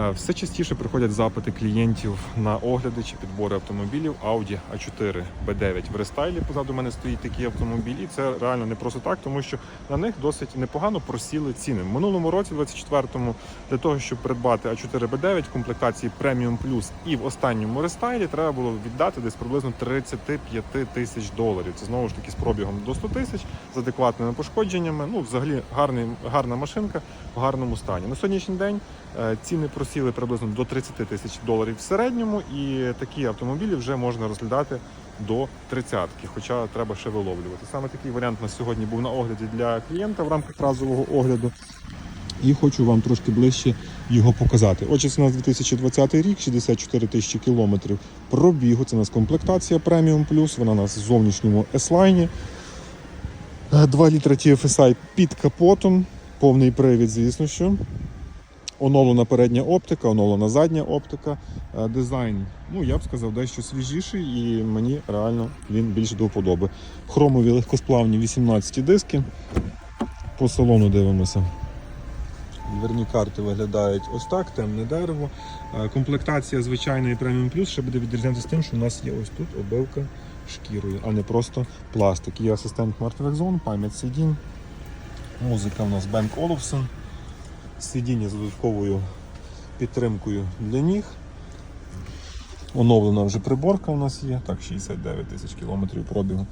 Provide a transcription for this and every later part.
Е, Все частіше приходять запити клієнтів на огляди чи підбори автомобілів Audi A4 B9 в рестайлі. Позаду мене стоїть такий автомобіль, і це реально не просто так, тому що на них досить непогано просіли ціни. В минулому році, 24-му, для того, щоб придбати A4 B9 комплектації Premium Plus і в останньому рестайлі, треба було віддати десь приблизно 35 тисяч доларів. Це знову ж таки з пробігом до 100 тисяч з адекватними пошкодженнями. Ну, взагалі, гарний, гарна машинка в гарному стані. На сьогоднішній день е, ціни просіли приблизно до 30 тисяч доларів в середньому, і такі автомобілі вже можна розглядати до 30-ки, хоча треба ще виловлювати. Саме такий варіант на сьогодні був на огляді для клієнта в рамках разового огляду. І хочу вам трошки ближче його показати. Отже, це у нас 2020 рік, 64 тисячі кілометрів пробігу. Це у нас комплектація Premium Plus, вона у нас в зовнішньому S-Line. 2 літра TFSI під капотом, повний привід, звісно що. Оновлена передня оптика, оновлена задня оптика. Е, Дизайн, ну я б сказав, дещо свіжіший, і мені реально він більше до вподоби. Хромові легкосплавні 18 диски. По салону дивимося. Дверні карти виглядають ось так, темне дерево. Е, Комплектація звичайної Premium Plus ще буде відрізнятися тим, що у нас є ось тут обивка шкірою, а не просто пластик. Є асистент мертвих зон, пам'ять сидінь. Музика у нас Бенк Olufsen. Сидіння з додатковою підтримкою для ніг. Оновлена вже приборка у нас є, так, 69 тисяч кілометрів пробігу.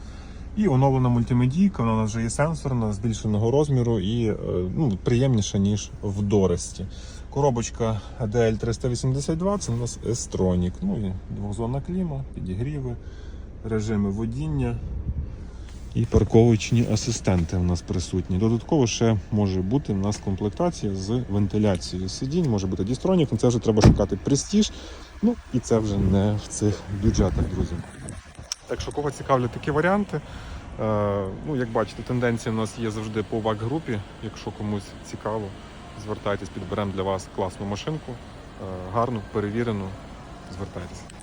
І оновлена мультимедійка, вона у нас вже є сенсорна, збільшеного розміру і е, ну, приємніша, ніж в Доресті. Коробочка DL382, це у нас S-Tronic. Ну і двохзонна кліма, підігріви, режими водіння і парковочні асистенти у нас присутні. Додатково ще може бути у нас комплектація з вентиляцією сидінь, може бути дістронік, це вже треба шукати престіж. Ну і це вже не в цих бюджетах, друзі. Так що кого цікавлять такі варіанти. Е, ну, як бачите, тенденція у нас є завжди по ВАК-групі. Якщо комусь цікаво, звертайтесь, підберемо для вас класну машинку, е, гарну, перевірену. Звертайтесь.